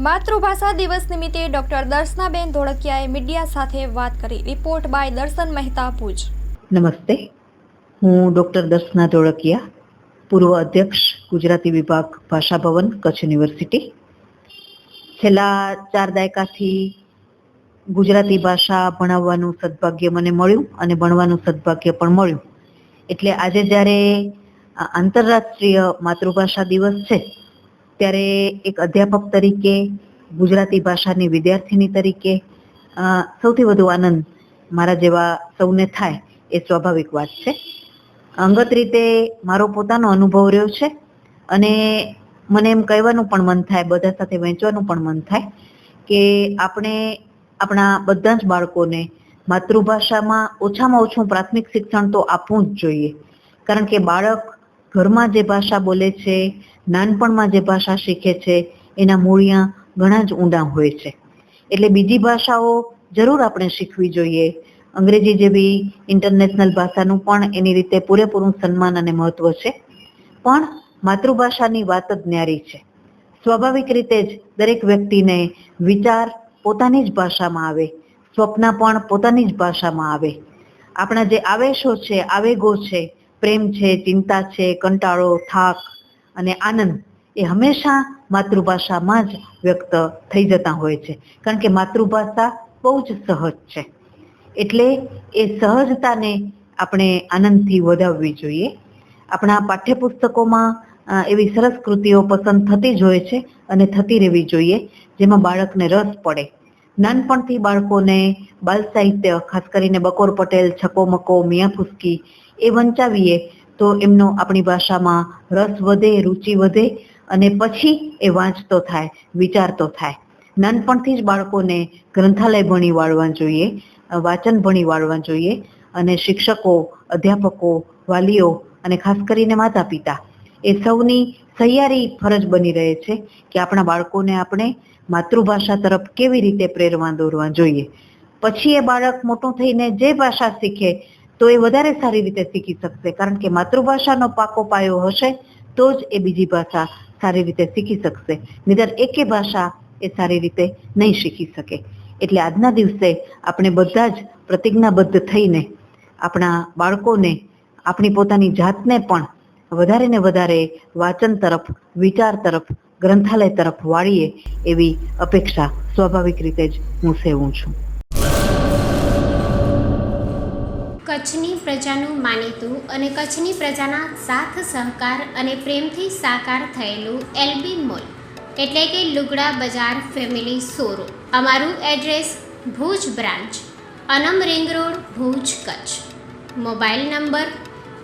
માતૃભાષા દિવસ નિમિત્તે ડોક્ટર દર્શનાબેન ધોળકિયાએ મીડિયા સાથે વાત કરી. રિપોર્ટ બાય દર્શન મહેતા ભુજ. નમસ્તે. હું ડૉક્ટર દર્શના ધોળકિયા, પૂર્વ અધ્યક્ષ, ગુજરાતી વિભાગ, ભાષા ભવન, કચ્છ યુનિવર્સિટી. છેલ્લા ચાર દાયકાથી ગુજરાતી ભાષા ભણાવવાનું સદભાગ્ય મને મળ્યું અને ભણવાનું સદભાગ્ય પણ મળ્યું. એટલે આજે જ્યારે આંતરરાષ્ટ્રીય માતૃભાષા દિવસ છે ત્યારે એક અધ્યાપક તરીકે, ગુજરાતી ભાષાની વિદ્યાર્થીની તરીકે સૌથી વધુ આનંદ મારા જેવા સૌને થાય એ સ્વાભાવિક વાત છે. અંગત રીતે મારો પોતાનો અનુભવ રહ્યો છે અને મને એમ કહેવાનું પણ મન થાય, બધા સાથે વહેંચવાનું પણ મન થાય કે આપણે આપણા બધા જ બાળકોને માતૃભાષામાં ઓછામાં ઓછું પ્રાથમિક શિક્ષણ તો આપવું જ જોઈએ. કારણ કે બાળક ઘરમાં જે ભાષા બોલે છે, નાનપણમાં જે ભાષા શીખે છે, એના મૂળિયા ઘણા જ ઊંડા હોય છે. એટલે બીજી ભાષાઓ જરૂર આપણે શીખવી જોઈએ. અંગ્રેજી જેવી ઇન્ટરનેશનલ ભાષાનું પણ એની રીતે પૂરેપૂરું સન્માન અને મહત્વ છે. પણ માતૃભાષાની વાત જ ન્યારી છે. સ્વાભાવિક રીતે જ દરેક વ્યક્તિને વિચાર પોતાની જ ભાષામાં આવે, સ્વપ્ન પણ પોતાની જ ભાષામાં આવે. આપણા જે આવેશો છે, આવેગો છે પ્રેમ છે, ચિંતા છે, કંટાળો, થાક અને આનંદ એ હંમેશા માતૃભાષામાં જ વ્યક્ત થઈ જતા હોય છે. કારણ કે માતૃભાષા બહુ જ સહજ છે. એટલે એ સહજતાને આપણે આનંદથી વધાવવી જોઈએ. આપણા પાઠ્યપુસ્તકોમાં એવી સરસ કૃતિઓ પસંદ થતી જ હોય છે અને થતી રહેવી જોઈએ, જેમાં બાળકને રસ પડે. નાનપણથી બાળકોને બાલ સાહિત્ય, ખાસ કરીને બકોર પટેલ, છકો મકો, મિયા ફુસકી એ વંચાવીએ તો એમનો આપણી ભાષામાં રસ વધે, રુચિ વધે અને પછી એ વાંચતો થાય, વિચારતો થાય. નાનપણથી જ બાળકોને ગ્રંથાલય ભણી વાળવા જોઈએ, વાંચન ભણી વાળવા જોઈએ અને શિક્ષકો, અધ્યાપકો, વાલીઓ અને ખાસ કરીને માતા પિતા એ સૌની સહિયારી ફરજ બની રહે છે કે આપણા બાળકોને આપણે માતૃભાષા તરફ કેવી રીતે પ્રેરવા દોરવા જોઈએ. પછી એ બાળક મોટું થઈને જે ભાષા શીખે, તો એ વધારે સારી રીતે શીખી શકશે. કારણ કે માતૃભાષાનો પાકો પાયો હશે, તો જ એ બીજી ભાષા સારી રીતે શીખી શકશે. નિદર એકે ભાષા એ સારી રીતે નહીં શીખી શકે. એટલે આજના દિવસે આપણે બધા જ પ્રતિજ્ઞાબદ્ધ થઈને આપણા બાળકોને, આપણી પોતાની જાતને પણ વધારે ને વધારે વાંચન તરફ, વિચાર તરફ, ગ્રંથાલય તરફ વાળીએ એવી અપેક્ષા સ્વાભાવિક રીતે જ હું સેવું છું. કચ્છની પ્રજાનું માનીતું અને કચ્છની પ્રજાના સાથ, સહકાર અને પ્રેમથી સાકાર થયેલું એલબી મોલ, એટલે કે લુગડા બજાર ફેમિલી સોરો અમારું એડ્રેસ ભુજ બ્રાન્ચ, અનમ ring road, Bhuj Kutch. Mobile number